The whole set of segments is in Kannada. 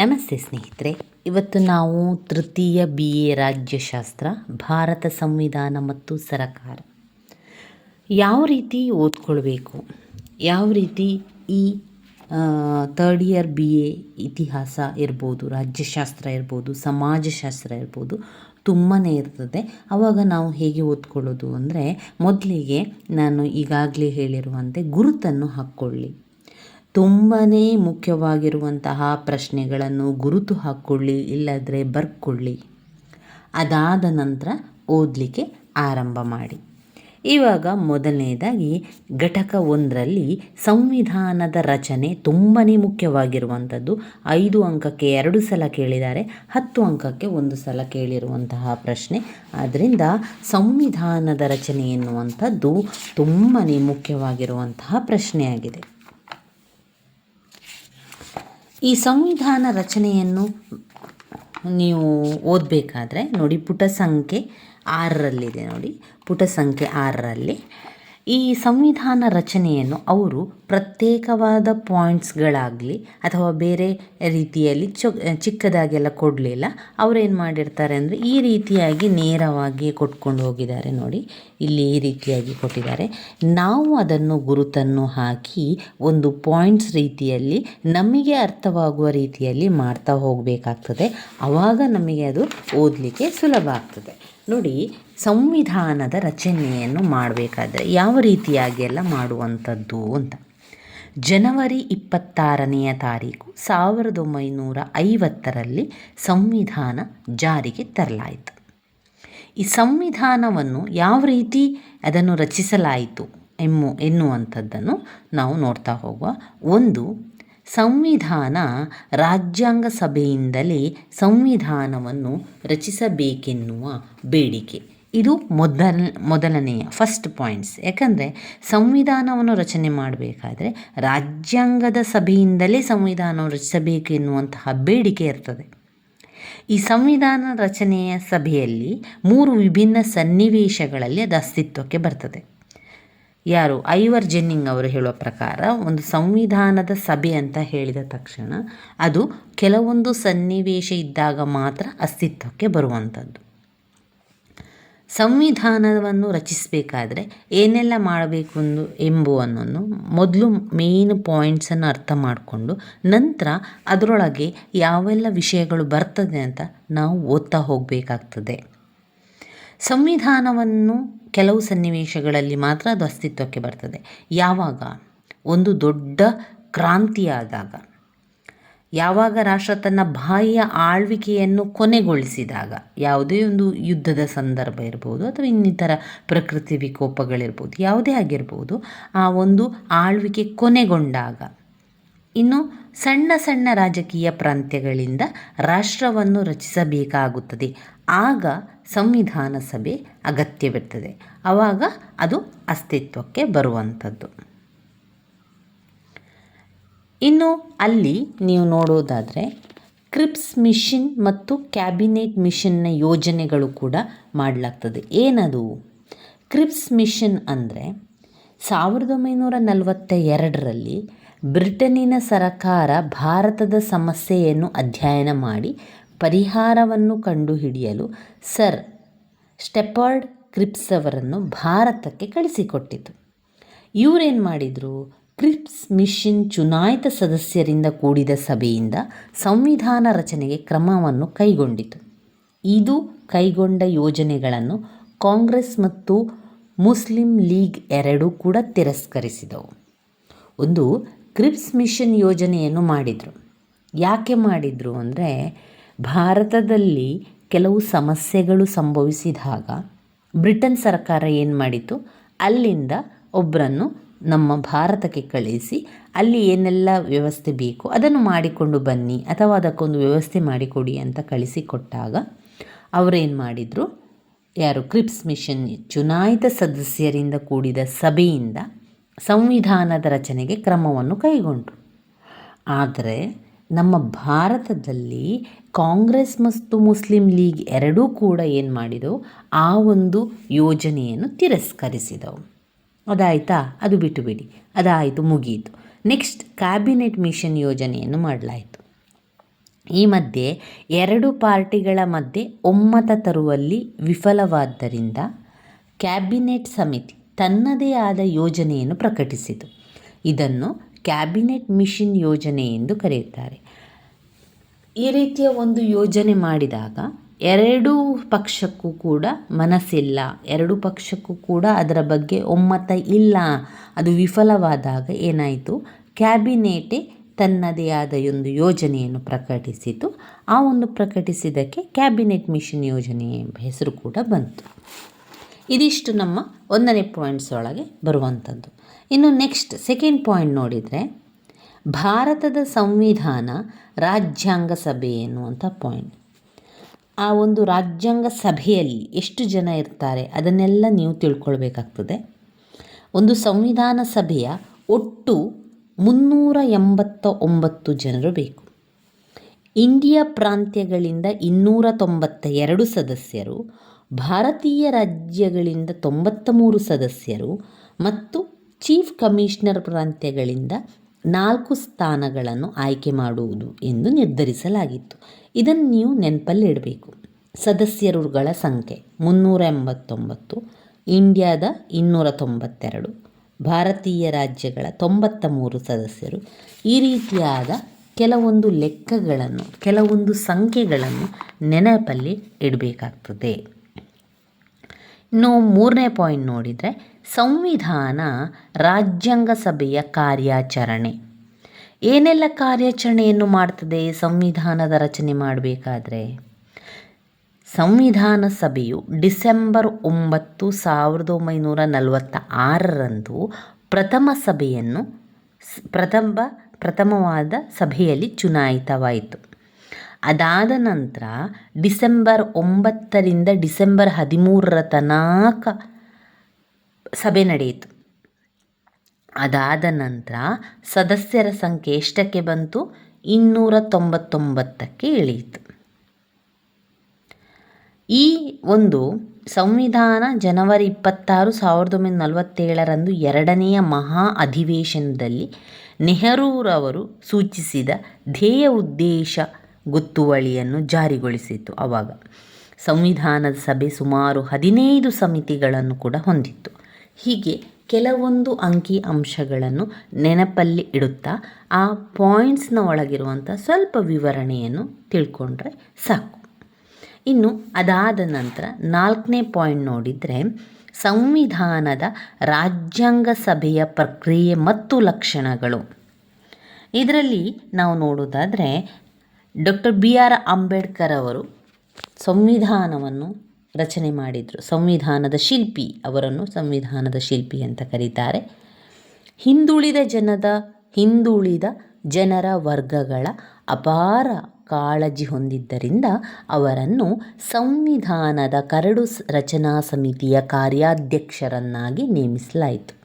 ನಮಸ್ತೆ ಸ್ನೇಹಿತರೆ. ಇವತ್ತು ನಾವು ತೃತೀಯ ಬಿ ಎ ರಾಜ್ಯಶಾಸ್ತ್ರ, ಭಾರತ ಸಂವಿಧಾನ ಮತ್ತು ಸರಕಾರ. ಯಾವ ರೀತಿ ಓದ್ಕೊಳ್ಬೇಕು? ಯಾವ ರೀತಿ ಈ ತರ್ಡ್ ಇಯರ್ ಬಿ ಎ ಇತಿಹಾಸ ಇರ್ಬೋದು, ರಾಜ್ಯಶಾಸ್ತ್ರ ಇರ್ಬೋದು, ಸಮಾಜಶಾಸ್ತ್ರ ಇರ್ಬೋದು ತುಂಬಾ ಇರ್ತದೆ. ಆವಾಗ ನಾವು ಹೇಗೆ ಓದ್ಕೊಳ್ಳೋದು ಅಂದರೆ ಮೊದಲಿಗೆ ನಾನು ಈಗಾಗಲೇ ಹೇಳಿರುವಂತೆ ಗುರುತನ್ನು ಹಾಕ್ಕೊಳ್ಳಿ. ತುಂಬಾ ಮುಖ್ಯವಾಗಿರುವಂತಹ ಪ್ರಶ್ನೆಗಳನ್ನು ಗುರುತು ಹಾಕ್ಕೊಳ್ಳಿ, ಇಲ್ಲದ್ರೆ ಬರ್ಕೊಳ್ಳಿ. ಅದಾದ ನಂತರ ಓದಲಿಕ್ಕೆ ಆರಂಭ ಮಾಡಿ. ಇವಾಗ ಮೊದಲನೇದಾಗಿ ಘಟಕ ಒಂದರಲ್ಲಿ ಸಂವಿಧಾನದ ರಚನೆ ತುಂಬಾ ಮುಖ್ಯವಾಗಿರುವಂಥದ್ದು. ಐದು ಅಂಕಕ್ಕೆ ಎರಡು ಸಲ ಕೇಳಿದ್ದಾರೆ, ಹತ್ತು ಅಂಕಕ್ಕೆ ಒಂದು ಸಲ ಕೇಳಿರುವಂತಹ ಪ್ರಶ್ನೆ. ಆದ್ದರಿಂದ ಸಂವಿಧಾನದ ರಚನೆ ಎನ್ನುವಂಥದ್ದು ತುಂಬಾ ಮುಖ್ಯವಾಗಿರುವಂತಹ ಪ್ರಶ್ನೆಯಾಗಿದೆ. ಈ ಸಂವಿಧಾನ ರಚನೆಯನ್ನು ನೀವು ಓದಬೇಕಾದ್ರೆ ನೋಡಿ ಪುಟ ಸಂಖ್ಯೆ ಆರರಲ್ಲಿದೆ ನೋಡಿ. ಪುಟ ಸಂಖ್ಯೆ ಆರರಲ್ಲಿ ಈ ಸಂವಿಧಾನ ರಚನೆಯನ್ನು ಅವರು ಪ್ರತ್ಯೇಕವಾದ ಪಾಯಿಂಟ್ಸ್ಗಳಾಗಲಿ ಅಥವಾ ಬೇರೆ ರೀತಿಯಲ್ಲಿ ಚೊ ಚಿಕ್ಕದಾಗೆಲ್ಲ ಕೊಡಲಿಲ್ಲ. ಅವರೇನು ಮಾಡಿರ್ತಾರೆ ಅಂದರೆ ಈ ರೀತಿಯಾಗಿ ನೇರವಾಗಿ ಕೊಟ್ಕೊಂಡು ಹೋಗಿದ್ದಾರೆ ನೋಡಿ. ಇಲ್ಲಿ ಈ ರೀತಿಯಾಗಿ ಕೊಟ್ಟಿದ್ದಾರೆ. ನಾವು ಅದನ್ನು ಗುರುತನ್ನು ಹಾಕಿ ಒಂದು ಪಾಯಿಂಟ್ಸ್ ರೀತಿಯಲ್ಲಿ ನಮಗೆ ಅರ್ಥವಾಗುವ ರೀತಿಯಲ್ಲಿ ಮಾಡ್ತಾ ಹೋಗಬೇಕಾಗ್ತದೆ. ಆವಾಗ ನಮಗೆ ಅದು ಓದಲಿಕ್ಕೆ ಸುಲಭ ಆಗ್ತದೆ. ನೋಡಿ, ಸಂವಿಧಾನದ ರಚನೆಯನ್ನು ಮಾಡಬೇಕಾದ್ರೆ ಯಾವ ರೀತಿಯಾಗಿ ಎಲ್ಲ ಮಾಡುವಂಥದ್ದು ಅಂತ. ಜನವರಿ ಇಪ್ಪತ್ತಾರನೆಯ ತಾರೀಕು ಸಾವಿರದ ಒಂಬೈನೂರ ಐವತ್ತರಲ್ಲಿ ಸಂವಿಧಾನ ಜಾರಿಗೆ ತರಲಾಯಿತು. ಈ ಸಂವಿಧಾನವನ್ನು ಯಾವ ರೀತಿ ಅದನ್ನು ರಚಿಸಲಾಯಿತು ಎಮ್ಮು, ಎನ್ನುವಂಥದ್ದನ್ನು ನಾವು ನೋಡ್ತಾ ಹೋಗುವ ಒಂದು ಸಂವಿಧಾನ ರಾಜ್ಯಾಂಗ ಸಭೆಯಿಂದಲೇ ಸಂವಿಧಾನವನ್ನು ರಚಿಸಬೇಕೆನ್ನುವ ಬೇಡಿಕೆ. ಇದು ಮೊದಲ, ಮೊದಲನೆಯ ಫಸ್ಟ್ ಪಾಯಿಂಟ್ಸ್ ಯಾಕಂದರೆ ಸಂವಿಧಾನವನ್ನು ರಚನೆ ಮಾಡಬೇಕಾದ್ರೆ ರಾಜ್ಯಾಂಗದ ಸಭೆಯಿಂದಲೇ ಸಂವಿಧಾನವನ್ನು ರಚಿಸಬೇಕು ಎನ್ನುವಂತಹ ಬೇಡಿಕೆ ಇರ್ತದೆ. ಈ ಸಂವಿಧಾನ ರಚನೆಯ ಸಭೆಯಲ್ಲಿ ಮೂರು ವಿಭಿನ್ನ ಸನ್ನಿವೇಶಗಳಲ್ಲಿ ಅದು ಅಸ್ತಿತ್ವಕ್ಕೆ ಬರ್ತದೆ. ಯಾರು? ಐವರ್ ಜೆನ್ನಿಂಗ್ ಅವರು ಹೇಳುವ ಪ್ರಕಾರ ಒಂದು ಸಂವಿಧಾನದ ಸಭೆ ಅಂತ ಹೇಳಿದ ತಕ್ಷಣ ಅದು ಕೆಲವೊಂದು ಸನ್ನಿವೇಶ ಇದ್ದಾಗ ಮಾತ್ರ ಅಸ್ತಿತ್ವಕ್ಕೆ ಬರುವಂಥದ್ದು. ಸಂವಿಧಾನವನ್ನು ರಚಿಸಬೇಕಾದ್ರೆ ಏನೆಲ್ಲ ಮಾಡಬೇಕು ಎಂದು ಎಂಬುವನ್ನು ಮೊದಲು ಮೇಯ್ನ್ ಪಾಯಿಂಟ್ಸನ್ನು ಅರ್ಥ ಮಾಡಿಕೊಂಡು ನಂತರ ಅದರೊಳಗೆ ಯಾವೆಲ್ಲ ವಿಷಯಗಳು ಬರ್ತದೆ ಅಂತ ನಾವು ಓದ್ತಾ ಹೋಗಬೇಕಾಗ್ತದೆ. ಸಂವಿಧಾನವನ್ನು ಕೆಲವು ಸನ್ನಿವೇಶಗಳಲ್ಲಿ ಮಾತ್ರ ಅದು ಅಸ್ತಿತ್ವಕ್ಕೆ ಬರ್ತದೆ. ಯಾವಾಗ? ಒಂದು ದೊಡ್ಡ ಕ್ರಾಂತಿಯಾದಾಗ. ಯಾವಾಗ ರಾಷ್ಟ್ರ ತನ್ನ ಬಾಹ್ಯ ಆಳ್ವಿಕೆಯನ್ನು ಕೊನೆಗೊಳಿಸಿದಾಗ, ಯಾವುದೇ ಒಂದು ಯುದ್ಧದ ಸಂದರ್ಭ ಇರ್ಬೋದು ಅಥವಾ ಇನ್ನಿತರ ಪ್ರಕೃತಿ ವಿಕೋಪಗಳಿರ್ಬೋದು, ಯಾವುದೇ ಆಗಿರ್ಬೋದು, ಆ ಒಂದು ಆಳ್ವಿಕೆ ಕೊನೆಗೊಂಡಾಗ, ಇನ್ನು ಸಣ್ಣ ಸಣ್ಣ ರಾಜಕೀಯ ಪ್ರಾಂತ್ಯಗಳಿಂದ ರಾಷ್ಟ್ರವನ್ನು ರಚಿಸಬೇಕಾಗುತ್ತದೆ. ಆಗ ಸಂವಿಧಾನ ಸಭೆ ಅಗತ್ಯವಿರ್ತದೆ. ಆವಾಗ ಅದು ಅಸ್ತಿತ್ವಕ್ಕೆ ಬರುವಂಥದ್ದು. ಇನ್ನು ಅಲ್ಲಿ ನೀವು ನೋಡೋದಾದರೆ ಕ್ರಿಪ್ಸ್ ಮಿಷಿನ್ ಮತ್ತು ಕ್ಯಾಬಿನೆಟ್ ಮಿಷನ್ನ ಯೋಜನೆಗಳು ಕೂಡ ಮಾಡಲಾಗ್ತದೆ. ಏನದು? ಕ್ರಿಪ್ಸ್ ಮಿಷನ್ ಅಂದರೆ ಸಾವಿರದ ಒಂಬೈನೂರ ನಲವತ್ತ ಎರಡರಲ್ಲಿ ಬ್ರಿಟನ್ನಿನ ಸರಕಾರ ಭಾರತದ ಸಮಸ್ಯೆಯನ್ನು ಅಧ್ಯಯನ ಮಾಡಿ ಪರಿಹಾರವನ್ನು ಕಂಡುಹಿಡಿಯಲು ಸರ್ ಸ್ಟೆಪರ್ಡ್ ಕ್ರಿಪ್ಸ್ ಅವರನ್ನು ಭಾರತಕ್ಕೆ ಕಳಿಸಿಕೊಟ್ಟಿತು. ಇವರೇನು ಮಾಡಿದರು? ಕ್ರಿಪ್ಸ್ ಮಿಷನ್ ಚುನಾಯಿತ ಸದಸ್ಯರಿಂದ ಕೂಡಿದ ಸಭೆಯಿಂದ ಸಂವಿಧಾನ ರಚನೆಗೆ ಕ್ರಮವನ್ನು ಕೈಗೊಂಡಿತು. ಇದು ಕೈಗೊಂಡ ಯೋಜನೆಗಳನ್ನು ಕಾಂಗ್ರೆಸ್ ಮತ್ತು ಮುಸ್ಲಿಂ ಲೀಗ್ ಎರಡೂ ಕೂಡ ತಿರಸ್ಕರಿಸಿದವು. ಒಂದು ಕ್ರಿಪ್ಸ್ ಮಿಷನ್ ಯೋಜನೆಯನ್ನು ಮಾಡಿದರು. ಯಾಕೆ ಮಾಡಿದರು ಅಂದರೆ ಭಾರತದಲ್ಲಿ ಕೆಲವು ಸಮಸ್ಯೆಗಳು ಸಂಭವಿಸಿದಾಗ ಬ್ರಿಟನ್ ಸರ್ಕಾರ ಏನು ಮಾಡಿತು ಅಲ್ಲಿಂದ ಒಬ್ಬರನ್ನು ನಮ್ಮ ಭಾರತಕ್ಕೆ ಕಳಿಸಿ, ಅಲ್ಲಿ ಏನೆಲ್ಲ ವ್ಯವಸ್ಥೆ ಬೇಕು ಅದನ್ನು ಮಾಡಿಕೊಂಡು ಬನ್ನಿ ಅಥವಾ ಅದಕ್ಕೊಂದು ವ್ಯವಸ್ಥೆ ಮಾಡಿಕೊಡಿ ಅಂತ ಕಳಿಸಿಕೊಟ್ಟಾಗ ಅವರೇನು ಮಾಡಿದರು? ಯಾರು? ಕ್ರಿಪ್ಸ್ ಮಿಷನ್ ಚುನಾಯಿತ ಸದಸ್ಯರಿಂದ ಕೂಡಿದ ಸಭೆಯಿಂದ ಸಂವಿಧಾನದ ರಚನೆಗೆ ಕ್ರಮವನ್ನು ಕೈಗೊಂಡರು. ಆದರೆ ನಮ್ಮ ಭಾರತದಲ್ಲಿ ಕಾಂಗ್ರೆಸ್ ಮತ್ತು ಮುಸ್ಲಿಂ ಲೀಗ್ ಎರಡೂ ಕೂಡ ಏನು ಮಾಡಿದವು? ಆ ಒಂದು ಯೋಜನೆಯನ್ನು ತಿರಸ್ಕರಿಸಿದವು. ಅದಾಯಿತಾ? ಅದು ಬಿಟ್ಟು ಬಿಡಿ. ಅದಾಯಿತು ಮುಗಿಯಿತು ನೆಕ್ಸ್ಟ್ ಕ್ಯಾಬಿನೆಟ್ ಮಿಷನ್ ಯೋಜನೆಯನ್ನು ಮಾಡಲಾಯಿತು. ಈ ಮಧ್ಯೆ ಎರಡು ಪಾರ್ಟಿಗಳ ಮಧ್ಯೆ ಒಮ್ಮತ ತರುವಲ್ಲಿ ವಿಫಲವಾದ್ದರಿಂದ ಕ್ಯಾಬಿನೆಟ್ ಸಮಿತಿ ತನ್ನದೇ ಆದ ಯೋಜನೆಯನ್ನು ಪ್ರಕಟಿಸಿತು. ಇದನ್ನು ಕ್ಯಾಬಿನೆಟ್ ಮಿಷನ್ ಯೋಜನೆ ಎಂದು ಕರೆಯುತ್ತಾರೆ. ಈ ರೀತಿಯ ಒಂದು ಯೋಜನೆ ಮಾಡಿದಾಗ ಎರಡೂ ಪಕ್ಷಕ್ಕೂ ಕೂಡ ಮನಸ್ಸಿಲ್ಲ. ಎರಡು ಪಕ್ಷಕ್ಕೂ ಕೂಡ ಅದರ ಬಗ್ಗೆ ಒಮ್ಮತ ಇಲ್ಲ. ಅದು ವಿಫಲವಾದಾಗ ಏನಾಯಿತು? ಕ್ಯಾಬಿನೆಟೇ ತನ್ನದೇ ಆದ ಒಂದು ಯೋಜನೆಯನ್ನು ಪ್ರಕಟಿಸಿತು. ಆ ಒಂದು ಪ್ರಕಟಿಸಿದ್ದಕ್ಕೆ ಕ್ಯಾಬಿನೆಟ್ ಮಿಷನ್ ಯೋಜನೆ ಎಂಬ ಹೆಸರು ಕೂಡ ಬಂತು. ಇದಿಷ್ಟು ನಮ್ಮ ಒಂದನೇ ಪಾಯಿಂಟ್ಸ್ ಒಳಗೆ ಬರುವಂಥದ್ದು. ಇನ್ನು ನೆಕ್ಸ್ಟ್, ಸೆಕೆಂಡ್ ಪಾಯಿಂಟ್ ನೋಡಿದರೆ, ಭಾರತದ ಸಂವಿಧಾನ ರಾಜ್ಯಾಂಗ ಸಭೆ ಎನ್ನುವಂಥ ಪಾಯಿಂಟ್. ಆ ಒಂದು ರಾಜ್ಯಾಂಗ ಸಭೆಯಲ್ಲಿ ಎಷ್ಟು ಜನ ಇರ್ತಾರೆ ಅದನ್ನೆಲ್ಲ ನೀವು ತಿಳ್ಕೊಳ್ಬೇಕಾಗ್ತದೆ. ಒಂದು ಸಂವಿಧಾನ ಸಭೆಯ ಒಟ್ಟು ಮುನ್ನೂರ ಎಂಬತ್ತ ಒಂಬತ್ತು ಜನರು ಬೇಕು. ಇಂಡಿಯಾ ಪ್ರಾಂತ್ಯಗಳಿಂದ ಇನ್ನೂರ ತೊಂಬತ್ತ ಎರಡು ಸದಸ್ಯರು, ಭಾರತೀಯ ರಾಜ್ಯಗಳಿಂದ ತೊಂಬತ್ತ ಮೂರು ಸದಸ್ಯರು ಮತ್ತು ಚೀಫ್ ಕಮಿಷನರ್ ಪ್ರಾಂತ್ಯಗಳಿಂದ ನಾಲ್ಕು ಸ್ಥಾನಗಳನ್ನು ಆಯ್ಕೆ ಮಾಡುವುದು ಎಂದು ನಿರ್ಧರಿಸಲಾಗಿತ್ತು. ಇದನ್ನು ನೀವು ನೆನಪಲ್ಲಿ ಇಡಬೇಕು. ಸದಸ್ಯರುಗಳ ಸಂಖ್ಯೆ ಮುನ್ನೂರ ಎಂಬತ್ತೊಂಬತ್ತು, ಇಂಡಿಯಾದ ಇನ್ನೂರ ತೊಂಬತ್ತೆರಡು, ಭಾರತೀಯ ರಾಜ್ಯಗಳ ತೊಂಬತ್ತ ಮೂರು ಸದಸ್ಯರು. ಈ ರೀತಿಯಾದ ಕೆಲವೊಂದು ಲೆಕ್ಕಗಳನ್ನು, ಕೆಲವೊಂದು ಸಂಖ್ಯೆಗಳನ್ನು ನೆನಪಲ್ಲಿ ಇಡಬೇಕಾಗ್ತದೆ. ಇನ್ನು ಮೂರನೇ ಪಾಯಿಂಟ್ ನೋಡಿದರೆ ಸಂವಿಧಾನ ರಾಜ್ಯಾಂಗ ಸಭೆಯ ಕಾರ್ಯಾಚರಣೆ. ಏನೆಲ್ಲ ಕಾರ್ಯಾಚರಣೆಯನ್ನು ಮಾಡ್ತದೆ ಸಂವಿಧಾನದ ರಚನೆ ಮಾಡಬೇಕಾದ್ರೆ? ಸಂವಿಧಾನ ಸಭೆಯು ಡಿಸೆಂಬರ್ ಒಂಬತ್ತು ಸಾವಿರದ ಒಂಬೈನೂರ ನಲವತ್ತ ಆರರಂದು ಪ್ರಥಮ ಸಭೆಯನ್ನು ಪ್ರಥಮ, ಪ್ರಥಮವಾದ ಸಭೆಯಲ್ಲಿ ಚುನಾಯಿತವಾಯಿತು. ಅದಾದ ನಂತರ ಡಿಸೆಂಬರ್ ಒಂಬತ್ತರಿಂದ ಡಿಸೆಂಬರ್ ಹದಿಮೂರರ ತನಕ ಸಭೆ ನಡೆಯಿತು. ಅದಾದ ನಂತರ ಸದಸ್ಯರ ಸಂಖ್ಯೆ ಎಷ್ಟಕ್ಕೆ ಬಂತು? ಇನ್ನೂರ ತೊಂಬತ್ತೊಂಬತ್ತಕ್ಕೆ ಇಳಿಯಿತು. ಈ ಒಂದು ಸಂವಿಧಾನ ಜನವರಿ ಇಪ್ಪತ್ತಾರು, ಸಾವಿರದ ಒಂಬೈನೂರ ನಲವತ್ತೇಳರಂದು ಎರಡನೆಯ ಮಹಾ ಅಧಿವೇಶನದಲ್ಲಿ ನೆಹರೂರವರು ಸೂಚಿಸಿದ ಧ್ಯೇಯ ಉದ್ದೇಶ ಗೊತ್ತುವಳಿಯನ್ನು ಜಾರಿಗೊಳಿಸಿತು ಆವಾಗ ಸಂವಿಧಾನದ ಸಭೆ ಸುಮಾರು ಹದಿನೈದು ಸಮಿತಿಗಳನ್ನು ಕೂಡ ಹೊಂದಿತ್ತು. ಹೀಗೆ ಕೆಲವೊಂದು ಅಂಕಿ ಅಂಶಗಳನ್ನು ನೆನಪಲ್ಲಿ ಇಡುತ್ತಾ ಆ ಪಾಯಿಂಟ್ಸ್ನ ಒಳಗಿರುವಂಥ ಸ್ವಲ್ಪ ವಿವರಣೆಯನ್ನು ತಿಳ್ಕೊಂಡ್ರೆ ಸಾಕು. ಇನ್ನು ಅದಾದ ನಂತರ ನಾಲ್ಕನೇ ಪಾಯಿಂಟ್ ನೋಡಿದರೆ ಸಂವಿಧಾನದ ರಾಜ್ಯಾಂಗ ಸಭೆಯ ಪ್ರಕ್ರಿಯೆ ಮತ್ತು ಲಕ್ಷಣಗಳು. ಇದರಲ್ಲಿ ನಾವು ನೋಡೋದಾದರೆ ಡಾಕ್ಟರ್ ಬಿ ಆರ್ ಅಂಬೇಡ್ಕರ್ ಅವರು ಸಂವಿಧಾನವನ್ನು ರಚನೆ ಮಾಡಿದರು. ಸಂವಿಧಾನದ ಶಿಲ್ಪಿ. ಅವರನ್ನು ಸಂವಿಧಾನದ ಶಿಲ್ಪಿ ಅಂತ ಕರೀತಾರೆ. ಹಿಂದುಳಿದ ಜನದ, ಹಿಂದುಳಿದ ಜನರ ವರ್ಗಗಳ ಅಪಾರ ಕಾಳಜಿ ಹೊಂದಿದ್ದರಿಂದ ಅವರನ್ನು ಸಂವಿಧಾನದ ಕರಡು ರಚನಾ ಸಮಿತಿಯ ಕಾರ್ಯಾಧ್ಯಕ್ಷರನ್ನಾಗಿ ನೇಮಿಸಲಾಯಿತು.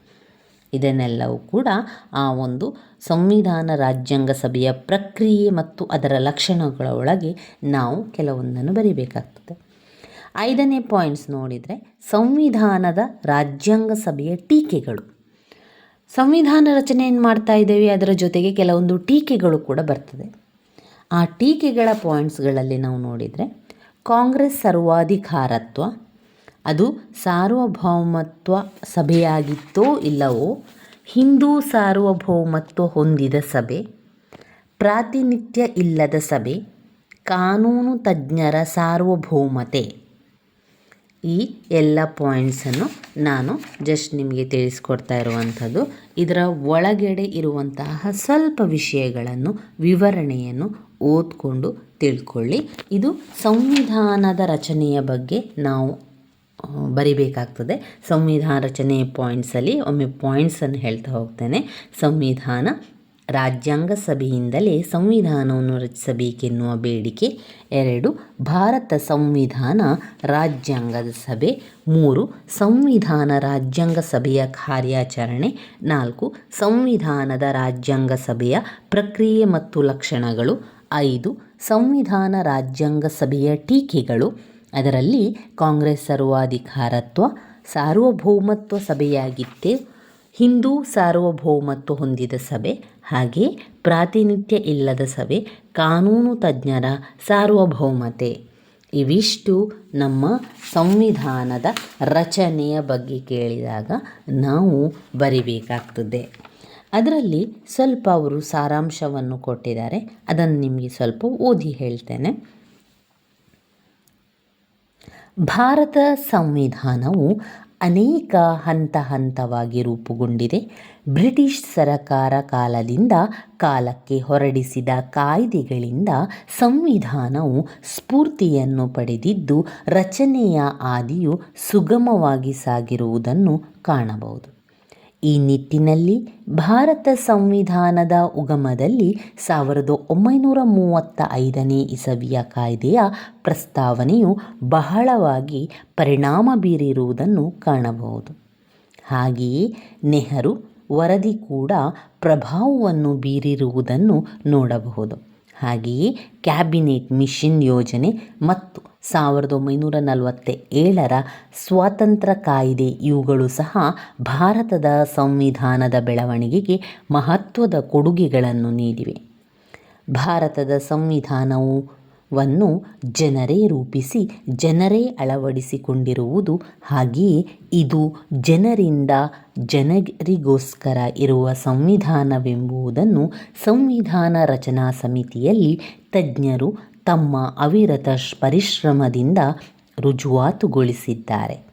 ಇದನ್ನೆಲ್ಲವೂ ಕೂಡ ಆ ಒಂದು ಸಂವಿಧಾನ ರಾಜ್ಯಾಂಗ ಸಭೆಯ ಪ್ರಕ್ರಿಯೆ ಮತ್ತು ಅದರ ಲಕ್ಷಣಗಳ ಒಳಗೆ ನಾವು ಕೆಲವೊಂದನ್ನು ಬರೀಬೇಕಾಗ್ತದೆ. ಐದನೇ ಪಾಯಿಂಟ್ಸ್ ನೋಡಿದರೆ ಸಂವಿಧಾನದ ರಾಜ್ಯಾಂಗ ಸಭೆಯ ಟೀಕೆಗಳು. ಸಂವಿಧಾನ ರಚನೆಯನ್ನು ಮಾಡ್ತಾ ಇದ್ದೇವೆ? ಅದರ ಜೊತೆಗೆ ಕೆಲವೊಂದು ಟೀಕೆಗಳು ಕೂಡ ಬರ್ತದೆ. ಆ ಟೀಕೆಗಳ ಪಾಯಿಂಟ್ಸ್ಗಳಲ್ಲಿ ನಾವು ನೋಡಿದರೆ ಕಾಂಗ್ರೆಸ್ ಸರ್ವಾಧಿಕಾರತ್ವ, ಅದು ಸಾರ್ವಭೌಮತ್ವ ಸಭೆಯಾಗಿತ್ತೋ ಇಲ್ಲವೋ, ಹಿಂದೂ ಸಾರ್ವಭೌಮತ್ವ ಹೊಂದಿದ ಸಭೆ, ಪ್ರಾತಿನಿಧ್ಯ ಇಲ್ಲದ ಸಭೆ, ಕಾನೂನು ತಜ್ಞರ ಸಾರ್ವಭೌಮತೆ ಈ ಎಲ್ಲ ಪಾಯಿಂಟ್ಸನ್ನು ನಾನು ಜಸ್ಟ್ ನಿಮಗೆ ತಿಳಿಸ್ಕೊಡ್ತಾ ಇರುವಂಥದ್ದು. ಇದರ ಒಳಗಡೆ ಇರುವಂತಹ ಸ್ವಲ್ಪ ವಿಷಯಗಳನ್ನು, ವಿವರಣೆಯನ್ನು ಓದ್ಕೊಂಡು ತಿಳ್ಕೊಳ್ಳಿ. ಇದು ಸಂವಿಧಾನದ ರಚನೆಯ ಬಗ್ಗೆ ನಾವು ಬರಿಬೇಕಾಗ್ತದೆ. ಸಂವಿಧಾನ ರಚನೆ ಪಾಯಿಂಟ್ಸಲ್ಲಿ ಒಮ್ಮೆ ಪಾಯಿಂಟ್ಸನ್ನು ಹೇಳ್ತಾ ಹೋಗ್ತೇನೆ. ಸಂವಿಧಾನ ರಾಜ್ಯಾಂಗ ಸಭೆಯಿಂದಲೇ ಸಂವಿಧಾನವನ್ನು ರಚಿಸಬೇಕೆನ್ನುವ ಬೇಡಿಕೆ. ಎರಡು, ಭಾರತ ಸಂವಿಧಾನ ರಾಜ್ಯಾಂಗದ ಸಭೆ. ಮೂರು, ಸಂವಿಧಾನ ರಾಜ್ಯಾಂಗ ಸಭೆಯ ಕಾರ್ಯಾಚರಣೆ. ನಾಲ್ಕು, ಸಂವಿಧಾನದ ರಾಜ್ಯಾಂಗ ಸಭೆಯ ಪ್ರಕ್ರಿಯೆ ಮತ್ತು ಲಕ್ಷಣಗಳು. ಐದು, ಸಂವಿಧಾನ ರಾಜ್ಯಾಂಗ ಸಭೆಯ ಟೀಕೆಗಳು. ಅದರಲ್ಲಿ ಕಾಂಗ್ರೆಸ್ ಸರ್ವಾಧಿಕಾರತ್ವ, ಸಾರ್ವಭೌಮತ್ವ ಸಭೆಯಾಗಿತ್ತೆ ಹಿಂದೂ ಸಾರ್ವಭೌಮತ್ವ ಹೊಂದಿದ ಸಭೆ ಹಾಗೆ ಪ್ರಾತಿನಿಧ್ಯ ಇಲ್ಲದ ಸಭೆ, ಕಾನೂನು ತಜ್ಞರ ಸಾರ್ವಭೌಮತೆ. ಇವಿಷ್ಟು ನಮ್ಮ ಸಂವಿಧಾನದ ರಚನೆಯ ಬಗ್ಗೆ ಕೇಳಿದಾಗ ನಾವು ಬರಿಬೇಕಾಗ್ತದೆ. ಅದರಲ್ಲಿ ಸ್ವಲ್ಪ ಅವರು ಸಾರಾಂಶವನ್ನು ಕೊಟ್ಟಿದ್ದಾರೆ. ಅದನ್ನು ನಿಮಗೆ ಸ್ವಲ್ಪ ಓದಿ ಹೇಳ್ತೇನೆ. ಭಾರತ ಸಂವಿಧಾನವು ಅನೇಕ ಹಂತ ಹಂತವಾಗಿ ರೂಪುಗೊಂಡಿದೆ. ಬ್ರಿಟಿಷ್ ಸರಕಾರ ಕಾಲದಿಂದ ಕಾಲಕ್ಕೆ ಹೊರಡಿಸಿದ ಕಾಯ್ದೆಗಳಿಂದ ಸಂವಿಧಾನವು ಸ್ಫೂರ್ತಿಯನ್ನು ಪಡೆದಿದ್ದು, ರಚನೆಯ ಆದಿಯು ಸುಗಮವಾಗಿ ಸಾಗಿರುವುದನ್ನು ಕಾಣಬಹುದು. ಈ ನಿಟ್ಟಿನಲ್ಲಿ ಭಾರತ ಸಂವಿಧಾನದ ಉಗಮದಲ್ಲಿ ಸಾವಿರದ ಒಂಬೈನೂರ ಮೂವತ್ತ ಐದನೇ ಇಸವಿಯ ಕಾಯ್ದೆಯ ಪ್ರಸ್ತಾವನೆಯು ಬಹಳವಾಗಿ ಪರಿಣಾಮ ಬೀರಿರುವುದನ್ನು ಕಾಣಬಹುದು. ಹಾಗೆಯೇ ನೆಹರು ವರದಿ ಕೂಡ ಪ್ರಭಾವವನ್ನು ಬೀರಿರುವುದನ್ನು ನೋಡಬಹುದು. ಹಾಗೆಯೇ ಕ್ಯಾಬಿನೆಟ್ ಮಿಷನ್ ಯೋಜನೆ ಮತ್ತು ಸಾವಿರದ ಒಂಬೈನೂರ ನಲವತ್ತ ಏಳರ ಸ್ವಾತಂತ್ರ್ಯ ಕಾಯಿದೆ ಇವುಗಳು ಸಹ ಭಾರತದ ಸಂವಿಧಾನದ ಬೆಳವಣಿಗೆಗೆ ಮಹತ್ವದ ಕೊಡುಗೆಗಳನ್ನು ನೀಡಿವೆ. ಭಾರತದ ಸಂವಿಧಾನವನ್ನು ಜನರೇ ರೂಪಿಸಿ, ಜನರೇ ಅಳವಡಿಸಿಕೊಂಡಿರುವುದು ಹಾಗೆಯೇ ಇದು ಜನರಿಂದ ಜನರಿಗೋಸ್ಕರ ಇರುವ ಸಂವಿಧಾನವೆಂಬುದನ್ನು ಸಂವಿಧಾನ ರಚನಾ ಸಮಿತಿಯಲ್ಲಿ ತಜ್ಞರು ತಮ್ಮ ಅವಿರತ ಪರಿಶ್ರಮದಿಂದ ರುಜುವಾತುಗೊಳಿಸಿದ್ದಾರೆ.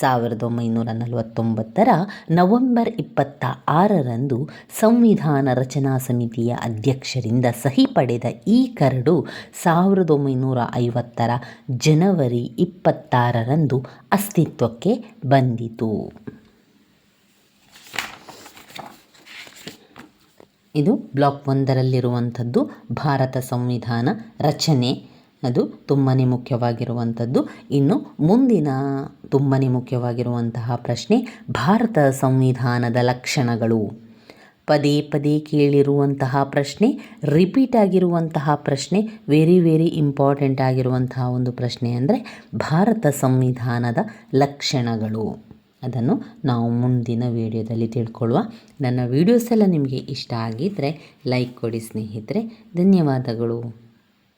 ಸಾವಿರದ ಒಂಬೈನೂರ ನಲವತ್ತೊಂಬತ್ತರ ನವೆಂಬರ್ ಇಪ್ಪತ್ತ ಆರರಂದು ಸಂವಿಧಾನ ರಚನಾ ಸಮಿತಿಯ ಅಧ್ಯಕ್ಷರಿಂದ ಸಹಿ ಪಡೆದ ಈ ಕರಡು ಸಾವಿರದ ಒಂಬೈನೂರ ಐವತ್ತರ ಜನವರಿ ಇಪ್ಪತ್ತಾರರಂದು ಅಸ್ತಿತ್ವಕ್ಕೆ ಬಂದಿತು. ಇದು ಬ್ಲಾಕ್ ಒಂದರಲ್ಲಿರುವಂಥದ್ದು ಭಾರತ ಸಂವಿಧಾನ ರಚನೆ. ಅದು ತುಂಬಾ ಮುಖ್ಯವಾಗಿರುವಂಥದ್ದು. ಇನ್ನು ಮುಂದಿನ ತುಂಬಾ ಮುಖ್ಯವಾಗಿರುವಂತಹ ಪ್ರಶ್ನೆ, ಭಾರತ ಸಂವಿಧಾನದ ಲಕ್ಷಣಗಳು. ಪದೇ ಪದೇ ಕೇಳಿರುವಂತಹ ಪ್ರಶ್ನೆ ರಿಪೀಟ್ ಆಗಿರುವಂತಹ ಪ್ರಶ್ನೆ ವೆರಿ ವೆರಿ ಇಂಪಾರ್ಟೆಂಟ್ ಆಗಿರುವಂತಹ ಒಂದು ಪ್ರಶ್ನೆ ಅಂದರೆ ಭಾರತ ಸಂವಿಧಾನದ ಲಕ್ಷಣಗಳು. ಅದನ್ನು ನಾವು ಮುಂದಿನ ವಿಡಿಯೋದಲ್ಲಿ ತಿಳ್ಕೊಳ್ಳುವ. ನನ್ನ ವೀಡಿಯೋಸ್ ಎಲ್ಲ ನಿಮಗೆ ಇಷ್ಟ ಆಗಿದ್ದರೆ ಲೈಕ್ ಕೊಡಿ ಸ್ನೇಹಿತರೆ. ಧನ್ಯವಾದಗಳು.